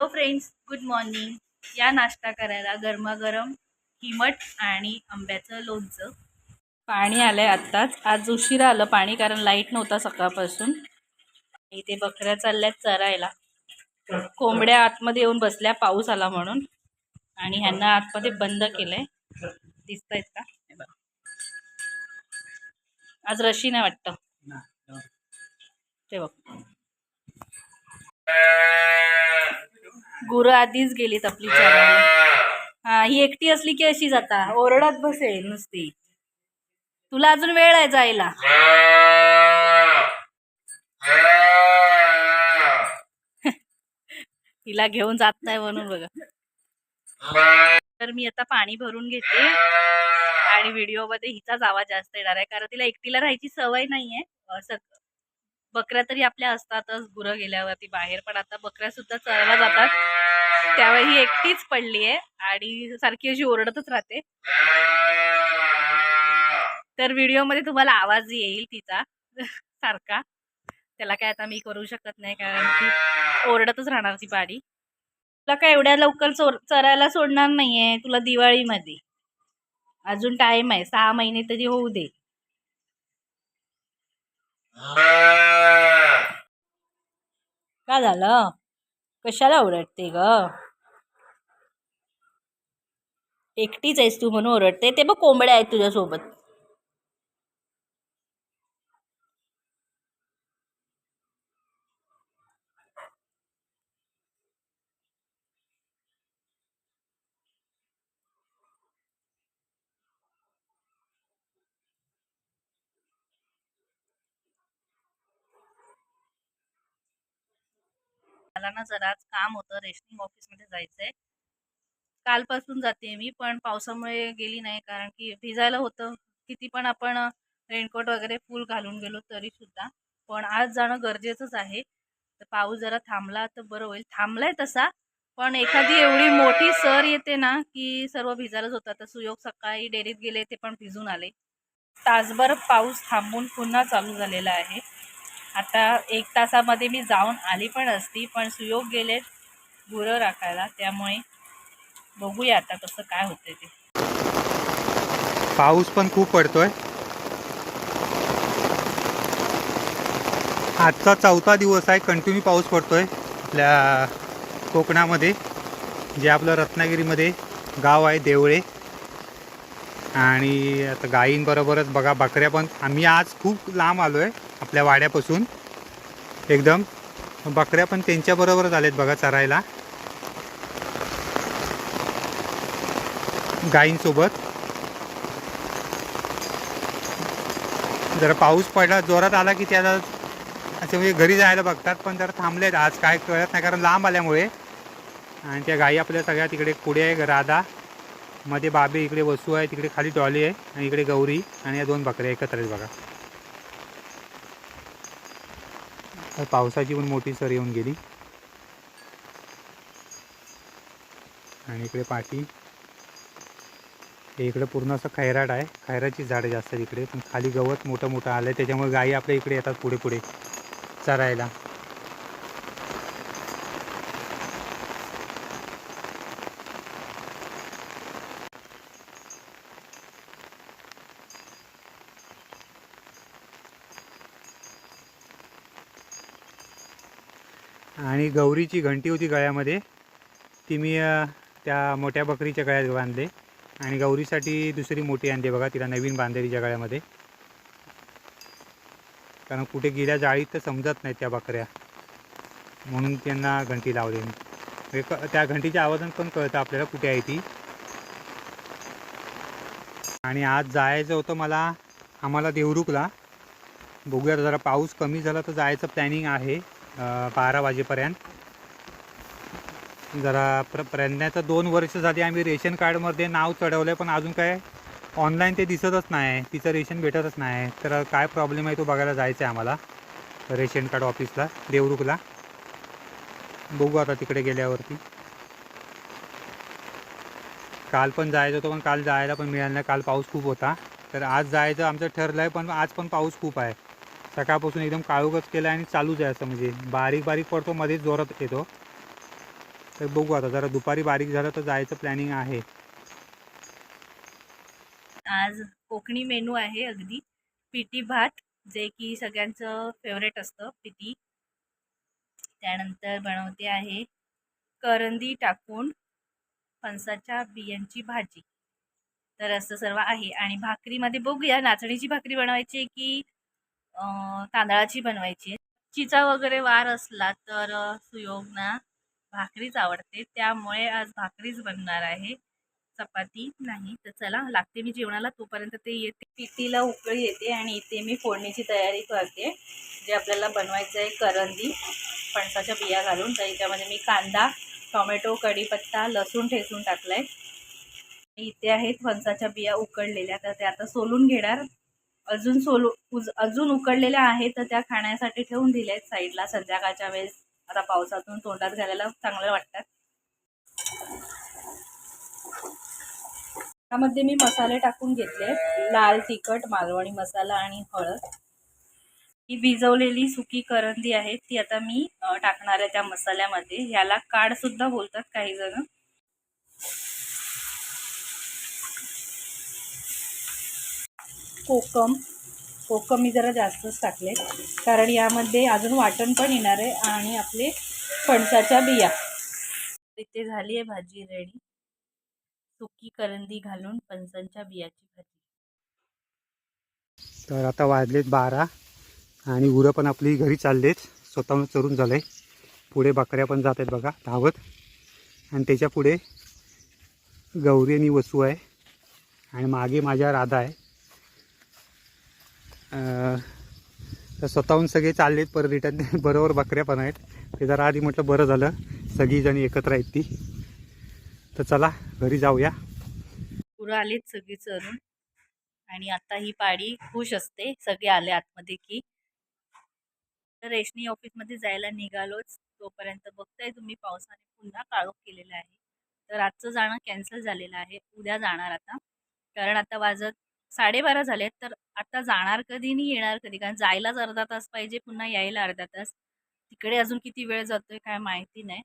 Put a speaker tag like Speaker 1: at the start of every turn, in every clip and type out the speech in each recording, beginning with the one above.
Speaker 1: Hello friends good morning या नाश्ता करायला गरमागरम किमट आणि आंब्याचं लोणचं. पाणी आलंय आत्ताच. आज उशिरा आलं पाणी कारण लाइट नव्हता सकाळपासून. इथे बकऱ्या चालल्यात चरायला. कोंबड्या आतमध्ये येऊन बसल्या पाऊस आला म्हणून. आणि ह्यांना आतमध्ये बंद केलंय. आहे का? आहेत का आज रशी नाही वाटतं. ते बघ. गुरु आधीच गेलीत आपली हा ही एकटी असली की अशी जाता ओरडत बसेल नुसती. तुला अजून वेळ आहे जायला. तिला घेऊन जात नाही म्हणून बघा. तर मी आता पाणी भरून घेते. आणि व्हिडिओमध्ये हिचाच आवाज जास्त येणार आहे. कारण तिला एकटीला राहायची सवय नाहीये. असं बकऱ्या तरी आपल्या असतातच गुरं गेल्यावरती बाहेर पण आता बकऱ्या सुद्धा चरायला जातात. त्यावेळी ही एकटीच पडली आहे आणि सारखी अशी ओरडतच राहते. तर व्हिडिओमध्ये तुम्हाला आवाज येईल तिचा सारखा. त्याला काय आता मी करू शकत नाही कारण की ओरडतच राहणार ती बाडी. तुला काय एवढ्या लवकर चोर चरायला सोडणार नाहीये तुला दिवाळीमध्ये. अजून टाइम आहे सहा महिने तरी होऊ दे. काय झालं? कशाला ओरडते ग? एकटीच आहेस तू म्हणून ओरडते. ते बघ कोंबड्या आहेत तुझ्यासोबत. मला ना जरा आज काम होतं रेशनिंग ऑफिसमध्ये जायचंय. कालपासून जाते मी पण पावसामुळे गेली नाही कारण की भिजायला होतं. किती पण आपण रेनकोट वगैरे फुल घालून गेलो तरी सुद्धा. पण आज जाणं गरजेचंच आहे. तर पाऊस जरा थांबला तर बरं होईल. थांबलाय तसा पण एखादी एवढी मोठी सर येते ना की सर्व भिजायलाच होतं तर सुयोग सकाळी डेअरीत गेले ते पण भिजून आले. तासभर पाऊस थांबून पुन्हा चालू झालेला आहे. आता एक तासामध्ये मी जाऊन आली पण असती पण सुयोग गेलेत गुरं राखायला. त्यामुळे बघूया आता कसं काय होतंय ते.
Speaker 2: पाऊस पण खूप पडतोय. आजचा चौथा दिवस आहे कंटिन्यू पाऊस पडतोय आपल्या कोकणामध्ये जे आपलं रत्नागिरीमध्ये गाव आहे देवळे. आणि आता गायींबरोबरच बघा बकऱ्या पण. आम्ही आज खूप लांब आलो आहे आपल्या वाड्यापासून. एकदम बकऱ्या पण त्यांच्याबरोबरच आलेत बघा चरायला. गायींसोबत. जरा पाऊस पडला जोरात आला की त्याला असे म्हणजे घरी जायला बघतात पण जरा थांबलेत आज काय कळत नाही कारण लांब आल्यामुळे. आणि त्या गायी आपल्या सगळ्या तिकडे पुढे आहे राधा मध्ये बाबी इकडे वसू आहे तिकडे खाली डॉली आहे आणि इकडे गौरी आणि या दोन बकऱ्या एकत्र आहेत बघा तर पावसाची पण मोठी सर येऊन गेली. आणि इकडे पाठी. इकडे पूर्ण असं खैराट आहे. खैराची झाडं जास्त इकडे. पण खाली गवत मोठं मोठं आलं आहे त्याच्यामुळे गायी आपल्या इकडे येतात पुढे पुढे चरायला. आणि गौरीची घंटी होती गळ्यामध्ये ती मी त्या मोठ्या बकरीच्या गळ्यात बांधले. आणि गौरीसाठी दुसरी मोठी आणते बघा तिला नवीन बांधलेलीच्या गळ्यामध्ये. कारण कुठे गेल्या जाळीत तर समजत नाहीत त्या बकऱ्या. म्हणून त्यांना घंटी लावली मी. क- त्या घंटीच्या आवाजात पण कळतं आपल्याला कुठे आहे ती. आणि आज जायचं होतं मला आम्हाला देवरुखला. बघूया जरा पाऊस कमी झाला तर जायचं प्लॅनिंग आहे. बारा वाजेपर्यंत. जरा प्र प्रज्ञाचं दोन वर्ष झाली आम्ही रेशन कार्डमध्ये नाव चढवलं आहे पण अजून काय ऑनलाईन ते दिसतच नाही. तिचं रेशन भेटतच नाही. तर काय प्रॉब्लेम आहे तो बघायला जायचं आहे आम्हाला रेशन कार्ड ऑफिसला देवरुखला. बघू आता तिकडे गेल्यावरती. काल पण जायचं होतं पण काल जायला पण मिळालं नाही. काल पाऊस खूप होता. तर आज जायचं आमचं ठरलं आहे पण आज पण पाऊस खूप आहे. सकाळपासून एकदम काळोखच केलं आणि चालूच आहे असं म्हणजे. बारीक बारीक पडतो मध्येच जोरात येतो. तर बघू आता जरा दुपारी बारीक झालं तर जायचं प्लॅनिंग आहे.
Speaker 1: आज कोकणी मेनू आहे अगदी. पिटी भात जे की सगळ्यांचं फेवरेट असतं पिटी. त्यानंतर बनवते आहे करंदी टाकून फणसाच्या बियांची भाजी. तर असं सर्व आहे. आणि भाकरीमध्ये बघूया नाचणीची भाकरी बनवायची आहे की तांदळाची बनवायची. चिचा वगैरे वार असला तर सुयोगना भाकरीच आवडते. त्यामुळे आज भाकरीच बनणार आहे. चपाती नाही तर चला लागते मी जेवणाला. तोपर्यंत ते येते. पितीला उकळी येते आणि इथे मी फोडणीची तयारी करते. जे आपल्याला बनवायचं आहे करंदी फणसाच्या बिया घालून. तर याच्यामध्ये मी कांदा टोमॅटो कढीपत्ता लसूण ठेचून टाकलाय. इथे आहेत फणसाच्या बिया उकडलेल्या तर ते आता सोलून घेणार. अजून सोलू उज- अजून उकडलेल्या आहेत तर त्या खाण्यासाठी ठेवून दिल्या आहेत साईडला संध्याकाळच्या वेळेस. आता पावसातून तोंडात घालायला चांगलं वाटतात त्यामध्ये मी मसाले टाकून घेतले. लाल तिखट मालवणी मसाला आणि हळद. ही भिजवलेली सुकी करंदी आहे ती आता मी टाकणार आहे त्या मसाल्यामध्ये. ह्याला काड सुद्धा बोलतात काही जण. कोकम. कोकम मी जरा जास्तच टाकले. कारण यामध्ये अजून वाटण पण येणार आहे आणि आपले फणसाच्या बिया. इथे झाली आहे भाजी रेडी सुकी करंदी घालून फणसांच्या बियाची भाजी.
Speaker 2: तर आता वाजलेत बारा आणि गुरं पण आपली घरी चाललेत. स्वतःहून चरून झालं आहे पुढे बकऱ्या पण जात आहेत बघा धावत. आणि त्याच्या पुढे गौरी आणि वसू आहे. आणि मागे माझ्या राधा आहे. तर स्वतःहून सगळे चाललेत पर रिटर्न. बरोबर बकऱ्या पण आहेत. ते जरा आधी म्हटलं बरं झालं. सगळीजणी एकत्र आहेत ती. तर चला घरी जाऊया.
Speaker 1: पुरं आलेत सगळी चरून आणि आता ही पाडी खुश असते. सगळे आले आतमध्ये की. तर रेशनी ऑफिसमध्ये जायला निघालोच. तोपर्यंत बघताय तुम्ही पावसाने पुन्हा काळोख केलेला आहे. तर आजचं जाणं कॅन्सल झालेलं आहे. उद्या जाणार आता. कारण आता वाजत साडेबारा झालेत तर आता जाणार कधी? नाही येणार कधी? कारण जायलाच अर्धा तास पाहिजे पुन्हा यायला अर्धा तास. तिकडे अजून किती वेळ जातोय काय माहिती नाही.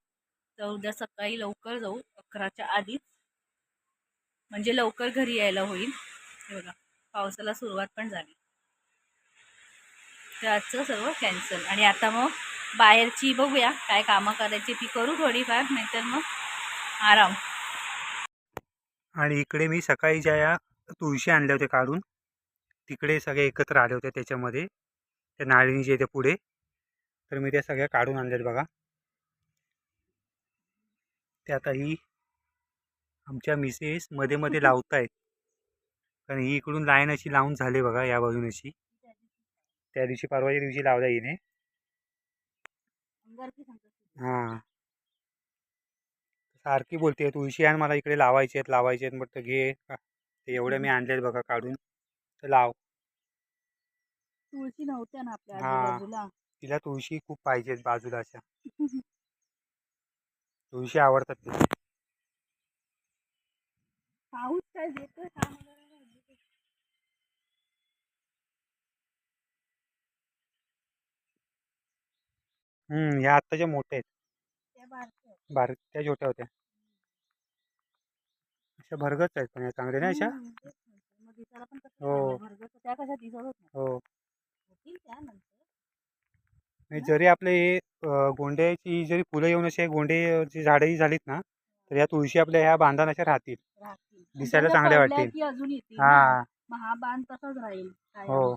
Speaker 1: तर उद्या सकाळी लवकर जाऊ अकराच्या आधीच. म्हणजे लवकर घरी यायला होईल. हे बघा पावसाला सुरुवात पण झाली. तर आजचं सर्व कॅन्सल. आणि आता मग बाहेरची बघूया काय कामं करायची ती करू थोडीफार नाहीतर मग आराम.
Speaker 2: आणि इकडे मी सकाळी ज्या या तुळशी आणल्या होत्या काढून तिकडे सगळे एकत्र आले होते त्याच्यामध्ये. त्या नाळीनीच्या इथे पुढे. तर मी त्या सगळ्या काढून आणल्यात बघा. ते आता ही आमच्या मिसेस मध्ये मध्ये लावतायत. कारण ही इकडून लाईन अशी लावून झाली बघा या बाजून अशी त्या दिवशी परवाच्या दिवशी लावला हिने. हां. सारखी बोलते तुळशी आण मला इकडे लावायचे आहेत लावायचे आहेत. म्हटलं घे. ते एवढ्या मी आणलेत बघा काढून. लाव.
Speaker 1: तुळशी नव्हत्या ना आपल्या
Speaker 2: हा.
Speaker 1: आजूबाजूला.
Speaker 2: तिला तुळशी खूप पाहिजेत बाजूला अशा. तुळशी आवडतात तिला.
Speaker 1: पाऊस काय का मला नाही माहिती.
Speaker 2: हम्म ह्या आत्ताच्या मोठ्या आहेत.
Speaker 1: त्या बारक्या आहेत.
Speaker 2: बारीक त्या छोट्या होत्या. अशा भरगच आहेत पण या चांगल्या ना अशा?
Speaker 1: हम्म, दिसायला पण कसं
Speaker 2: हो.
Speaker 1: चांगलं भरगच. त्या कशा दिसत होत्या
Speaker 2: हो
Speaker 1: होतील त्या नंतर
Speaker 2: जरी आपले हे अं, गोंड्याची जरी फुलं येऊन असे गोंड्याची झाडंही झालीत ना तर या तुळशी आपल्या ह्या बांधान अशा राहतील
Speaker 1: राहतील आणि
Speaker 2: दिसायला चांगल्या
Speaker 1: पडल्या
Speaker 2: वाटतील.
Speaker 1: की अजून येतील ना.
Speaker 2: हा
Speaker 1: मग हा बांध तसाच राहील काय
Speaker 2: हो.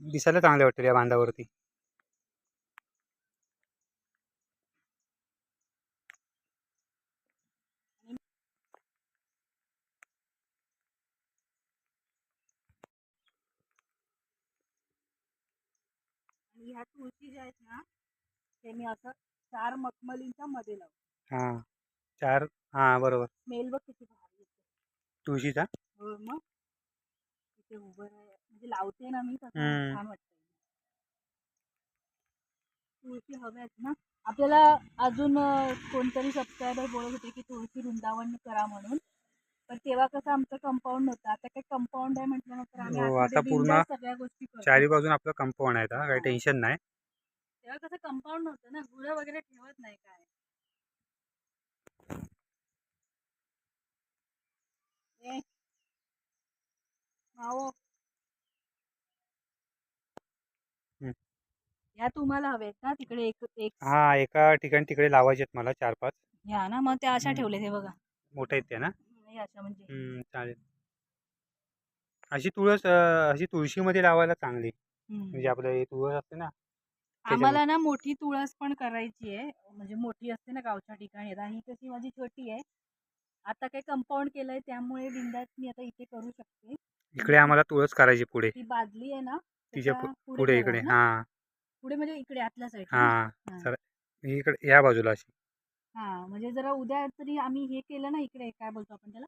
Speaker 2: दिसायला चांगल्या वाटतील या बांधावरती
Speaker 1: ह्या तुळशी ज्या आहेत ना ते मी असं चार मखमलींच्या मध्ये लावतो.
Speaker 2: हां चार हां बरोबर.
Speaker 1: स्मेल बघ किती भारी येते.
Speaker 2: तुळशीचा?
Speaker 1: हो मग. तिथे उभं राह म्हणजे लावते ना मी तसं
Speaker 2: हम्म.
Speaker 1: छान वाटतं तुळशी हव्यात ना. आपल्याला अजून अं, कोणतरी सबस्क्रायबर बोलत होते की तुळशी वृंदावन करा म्हणून. पण तेव्हा कसं आमचं कंपाऊंड होतं. आता काही कंपाऊंड आहे म्हटल्यानंतर आम्ही
Speaker 2: हो, आता आतमध्ये पूर्ण
Speaker 1: बिनधास्त सगळ्या गोष्टी करतो.
Speaker 2: चारी बाजून आपलं कंपाऊंड आहे काही
Speaker 1: हो.
Speaker 2: टेन्शन नाही.
Speaker 1: तेव्हा कसं कंपाऊंड नव्हतं ना गुरं वगैरे ठेवत नाही काय. ए,
Speaker 2: मावो.
Speaker 1: या तुम्हाला हवेत ना तिकडे एक एक
Speaker 2: हा एका ठिकाणी तिकडे लावायचे आहेत मला चार पाच.
Speaker 1: घ्या ना मग त्या अशा
Speaker 2: ठेवलेत
Speaker 1: ठेवले ते बघा.
Speaker 2: मोठे आहेत त्या ना?
Speaker 1: अशा म्हणजे.
Speaker 2: हम्म, चालेल. अशी तुळस अं, अशी तुळशीमध्ये लावायला चांगली.
Speaker 1: हम्म.
Speaker 2: म्हणजे आपलं हे तुळस असते ना
Speaker 1: आम्हाला ना मोठी तुळस पण करायची आहे. म्हणजे मोठी असते ना गावच्या ठिकाणी. आता ही कशी माझी छोटी आहे. आता काही कंपाऊंड केलंय त्यामुळे बिंदात मी आता इथे करू शकते.
Speaker 2: इकडे आम्हाला तुळस करायची पुढे.
Speaker 1: ती बादली आहे ना
Speaker 2: तिच्या
Speaker 1: त्याच्या
Speaker 2: पुढे इकडे.
Speaker 1: ना?
Speaker 2: हा.
Speaker 1: पुढे म्हणजे इकडे आतल्या साईड
Speaker 2: हा. सर इकडे या बाजूला अशी.
Speaker 1: हा म्हणजे जरा उद्या तरी आम्ही हे केलं ना इकडे काय बोलतो आपण त्याला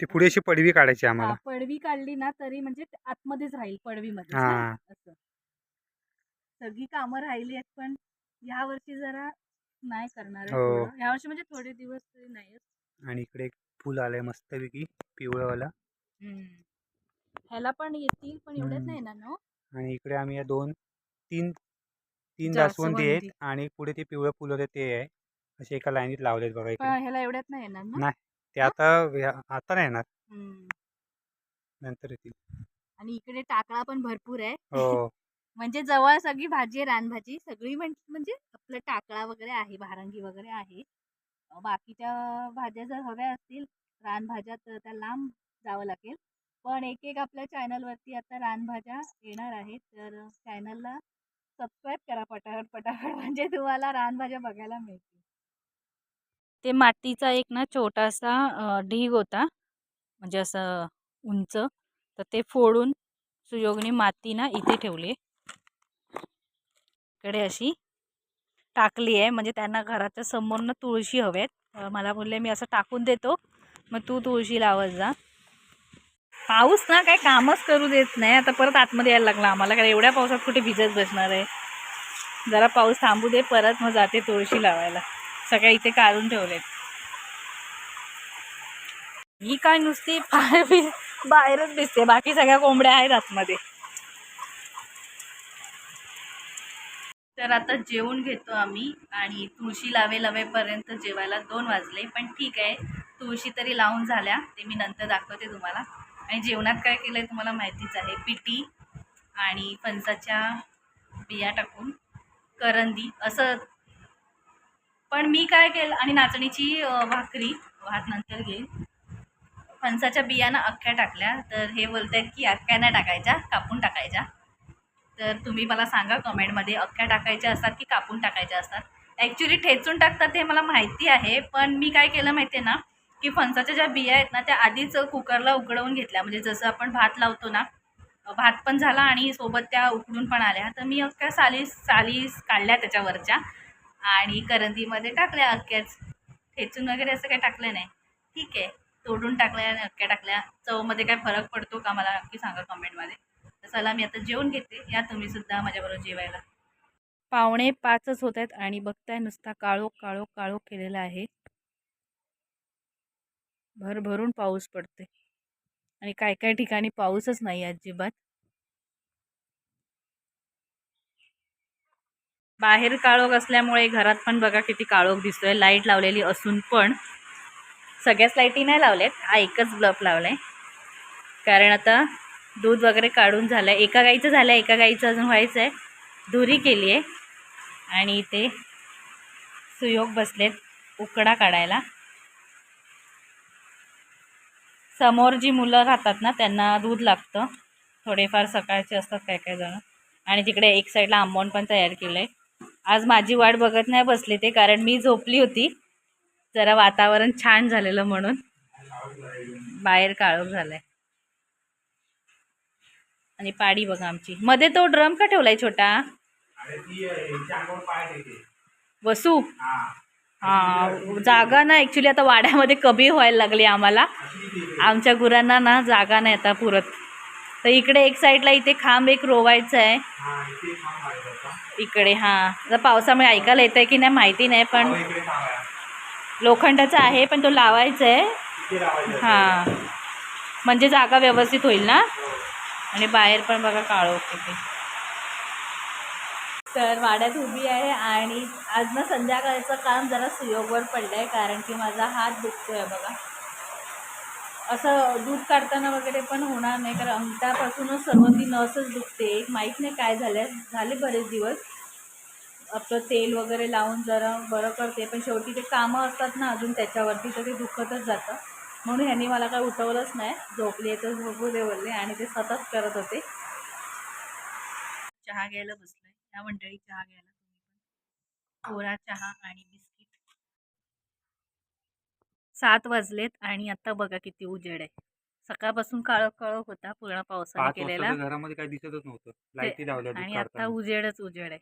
Speaker 2: ती पुढे अशी पडवी काढायची
Speaker 1: हा,
Speaker 2: आम्हाला
Speaker 1: पडवी काढली ना तरी म्हणजे ते आतमध्येच राहील पडवीमध्ये
Speaker 2: हा.
Speaker 1: असं सगळी कामं राहिली आहेत पण ह्या वर्षी जरा नाही करणार आहे
Speaker 2: हो.
Speaker 1: थोडं. ह्या वर्षी म्हणजे थोडे दिवस तरी नाही
Speaker 2: आणि इकडे एक फुल आलंय मस्तपैकी पिवळंवाला
Speaker 1: ह्याला पण येतील पण एवढ्यात
Speaker 2: हम्म.
Speaker 1: नाही ना नो
Speaker 2: आणि इकडे आम्ही या दोन तीन तीन
Speaker 1: जास्वंदी.
Speaker 2: जास्वंदी आहेत आणि पुढे ते पिवळं फुल होते ते आहे असे एका लाईनीत लावलेत बघा
Speaker 1: पण ह्याला एवढ्यात नाही येणार ना?
Speaker 2: नाही. ते आता आता नाही येणार.
Speaker 1: हम्म.
Speaker 2: नंतर येतील.
Speaker 1: आणि इकडे टाकळा पण भरपूर आहे.
Speaker 2: हो.
Speaker 1: म्हणजे जवळ सगळी भाजी आहे रानभाजी. सगळी म्हण- म्हणजे आपलं टाकळा वगैरे आहे भारंगी वगैरे आहे. अं, बाकीच्या भाज्या जर हव्या असतील रानभाज्या तर त्या लांब जावं लागेल. पण एक एक आपल्या चॅनलवरती आता रानभाज्या येणार आहेत. तर चॅनलला सबस्क्राईब करा पटापट पटापट. म्हणजे तुम्हाला रानभाज्या बघायला मिळतील. ते मातीचा एक ना छोटासा ढीग होता. म्हणजे असं उंच. तर ते फोडून सुयोगने माती ना इथे ठेवली. इकडे अशी टाकली आहे. म्हणजे त्यांना घराच्या समोर ना तुळशी हवेत. मला बोलले मी असं टाकून देतो. मग तू तुळशी लावत जा. पाऊस ना काही कामच करू देत नाही. आता परत आतमध्ये यायला लागला. आम्हाला कारण एवढ्या पावसात कुठे भिजत बसणार आहे? जरा पाऊस थांबू दे. परत मग जाते तुळशी लावायला. सगळ्या इथे काढून ठेवलेत. ही काय नुसती बाहेरच दिसते. बाकी सगळ्या कोंबड्या आहेत आतमध्ये. तर आता जेवून घेतो आम्ही आणि तुळशी लावे लावेपर्यंत जेवायला दोन वाजले पण ठीक आहे. तुळशी तरी लावून झाल्या. ते मी नंतर दाखवते तुम्हाला. आणि जेवणात काय केलं आहे तुम्हाला माहितीच आहे. पिटी आणि फणसाच्या बिया टाकून करंदी असं पण मी काय केलं आणि नाचणीची भाकरी भात नंतर घेईन. फणसाच्या बियाणं अख्ख्या टाकल्या. तर हे बोलत आहेत की अख्ख्या नाही टाकायच्या कापून टाकायच्या. तर तुम्ही मला सांगा कमेंटमध्ये अख्ख्या टाकायच्या असतात की कापून टाकायच्या असतात? ॲक्च्युली ठेचून टाकतात हे मला माहिती आहे पण मी काय केलं माहिती आहे ना की फणसाच्या ज्या बिया आहेत ना त्या आधीच कुकरला उकडवून घेतल्या. म्हणजे जसं आपण भात लावतो ना भात पण झाला आणि सोबत त्या उकडून पण आल्या. तर मी अख्ख्या साली साली काढल्या त्याच्यावरच्या. आणि करंदीमध्ये टाकल्या अख्ख्याच ठेचून वगैरे असं काही टाकलं नाही. ठीक आहे. तोडून टाकल्या आणि अख्ख्या टाकल्या. चवमध्ये काय फरक पडतो का मला नक्की सांगा कमेंटमध्ये. तर चला मी आता जेवून घेते. या तुम्ही सुद्धा माझ्याबरोबर जेवायला. पावणे पाचच होत आहेत आणि बघताय नुसता काळो काळो काळो केलेला आहे. भरभरून पाऊस पडते आणि काय काय ठिकाणी पाऊसच नाही अजिबात. बाहेर काळोख असल्यामुळे घरात पण बघा किती काळोख दिसतोय. लाइट लावलेली असून पण सगळ्याच लाईटी नाही लावल्यात. हा एकच बल्ब लावलाय. कारण आता दूध वगैरे काढून झालं आहे एका गाईचं झालं आहे एका गाईचं अजून व्हायचं आहे धुरी केली आहे. आणि इथे सुयोग बसलेत उकडा काढायला. समोर जी मुलं राहतात ना त्यांना दूध लागतं. थोडेफार सकाळचे असतात काय काय जण. आणि तिकडे एक साईडला आंबोन पण तयार केलं आहे आज माझी वाट बघत नाही बसले ते कारण मी झोपली होती. जरा वातावरण छान झालेलं म्हणून. बाहेर काळोख झालाय. आणि पाडी बघा आमची. मध्ये तो ड्रम का ठेवलाय छोटा? वसू? हा. जागा ना ॲक्च्युली आता वाड्यामध्ये कमी व्हायला लागली आम्हाला. आमच्या गुरांना ना जागा नाही आता पुरत. तर इकडे एक साईडला इथे खांब एक रोवायचा आहे. इकडे हां. पावसामुळे ऐकायला येत आहे की नाही माहिती नाही पण लोखंडाचा आहे पण तो लावायचा आहे हां. म्हणजे जागा व्यवस्थित होईल ना? आणि बाहेर पण बघा काळोख तिथे तर वाड्यात उभी आहे आणि आज ना संध्याकाळचं काम जरा सुयोगवर पडलं आहे कारण की माझा हात दुखतोय बघा. असं दूध काढताना वगैरे पण होणार नाही कारण अंगठापासूनच सर्व ती नसच दुखते. एक माहीत नाही काय झालं झाले बरेच दिवस. आपलं तेल वगैरे लावून जरा बरं करते पण शेवटी ते कामं असतात ना अजून त्याच्यावरती तर ते दुखतच जातं. म्हणून ह्यांनी मला काय उठवलंच नाही. झोपली आहे तर झोपू दे बोलले आणि ते सतत करत होते. चहा घ्यायला बसलोय या मंडळी चहा घ्यायला तुम्ही पण. कोरा चहा आणि सात वाजलेत आणि आता बघा किती उजेड आहे. सकाळपासून काळोख काळोख होता पूर्ण पावसाने
Speaker 2: पाच
Speaker 1: केलेला.
Speaker 2: वाजता घरामध्ये काही दिसतच नव्हतं. लाईटी लावल्या दूध
Speaker 1: आणि आता
Speaker 2: काढताना.
Speaker 1: उजेडच उजेड आहे.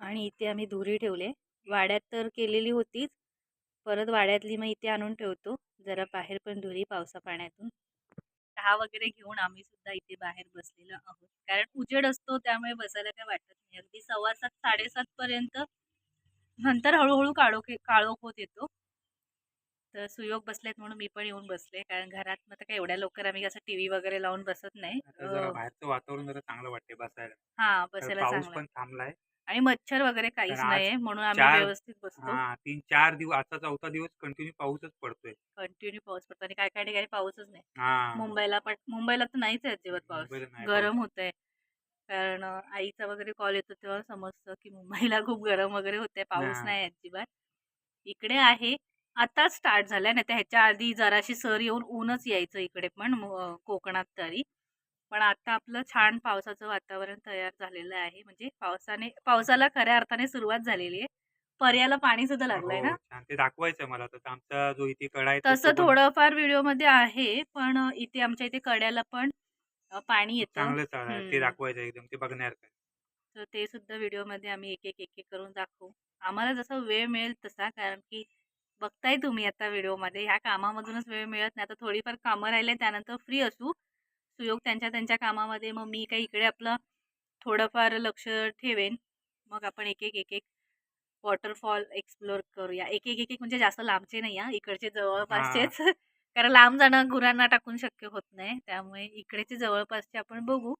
Speaker 1: आणि इथे आम्ही धुरी ठेवले वाड्यात तर केलेली होतीच. परत वाड्यातली मग इथे आणून ठेवतो. जरा बाहेर पण धुरी पावसा पाण्यातून चहा वगैरे घेऊन आम्ही सुद्धा इथे बाहेर बसलेलो आहोत. कारण उजेड असतो त्यामुळे बसायला काय वाटत नाही. अगदी सव्वा सात साडेसात पर्यंत नंतर हळूहळू काळोख काळोख होत येतो. तर सुयोग बसलेत म्हणून मी पण येऊन बसले कारण घरात मग आता काय एवढ्या लवकर आम्ही असं टी व्ही वगैरे लावून बसत नाही.
Speaker 2: आता बाहेरचं वातावरण जरा चांगलं वाटते बसायला.
Speaker 1: हा बसायला चांगलं.
Speaker 2: थांबलाय.
Speaker 1: आणि मच्छर वगैरे काहीच नाहीये म्हणून आम्ही व्यवस्थित बसतो.
Speaker 2: हा तीन चार दिवस आजचा चौथा दिवस कंटिन्यू पाऊसच पडतोय.
Speaker 1: कंटिन्यू पाऊस पडतो आणि काय काय ठिकाणी पाऊसच नाही. मुंबईला पण मुंबईला तर नाहीच आहे अजिबात पाऊस. गरम होत आहे कारण आईचा वगैरे कॉल येतो तेव्हा समजतं की मुंबईला खूप गरम वगैरे होते पाऊस. नाही अजिबात. इकडे आहे आता स्टार्ट झालाय ना ह्याच्या आधी जराशी सर येऊन ऊनच यायचं इकडे पण कोकणात तरी. पण आता आपलं छान पावसाचं वातावरण तयार झालेलं आहे. म्हणजे पावसाने पावसाला खऱ्या अर्थाने सुरुवात झालेली आहे. पर्याला पाणी सुद्धा लागलंय
Speaker 2: हो,
Speaker 1: ना.
Speaker 2: ते दाखवायचं मला आमचा जो इथे कडा
Speaker 1: तसं थोडंफार व्हिडिओमध्ये आहे पण इथे आमच्या इथे कड्याला पण पाणी येतं.
Speaker 2: चांगलंच आहे. ते
Speaker 1: हम्म.
Speaker 2: दाखवायचं एकदम ते बघण्यासारखं आहे.
Speaker 1: तर ते सुद्धा व्हिडिओमध्ये आम्ही एक एक एक एक करून दाखवू. आम्हाला जसं वेळ मिळेल तसा कारण की बघताय तुम्ही आता व्हिडिओमध्ये ह्या कामामधूनच वेळ मिळत नाही. आता थोडीफार कामं राहिले त्यानंतर फ्री असू. सुयोग त्यांच्या त्यांच्या कामामध्ये. मग मी काही इकडे आपलं थोडंफार लक्ष ठेवेन. मग आपण एक एक एक एक वॉटरफॉल एक्सप्लोर करूया. एक एक एक एक म्हणजे जास्त लांबचे नाही हा. इकडचे जवळपासचेच. कारण लांब जाणं गुरांना टाकून शक्य होत नाही. त्यामुळे इकडेचे जवळपासचे आपण बघू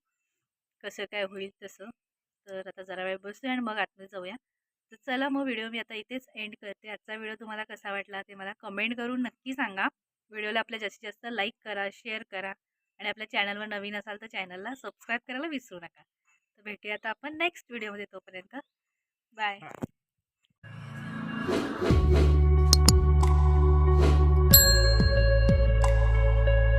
Speaker 1: कसं काय होईल तसं. तर आता जरा वेळ बसूया आणि मग आतमध्ये जाऊया. तर चला मग व्हिडिओ मी आता इथेच एंड करते. आजचा व्हिडिओ तुम्हाला कसा वाटला ते मला कमेंट करून नक्की सांगा. व्हिडिओला आपल्या जास्तीत जास्त लाईक करा शेअर करा आणि आपल्या चॅनलवर नवीन असाल तर चॅनलला सबस्क्राईब करायला विसरू नका. तर भेटूया आता आपण नेक्स्ट व्हिडिओमध्ये तोपर्यंत. बाय.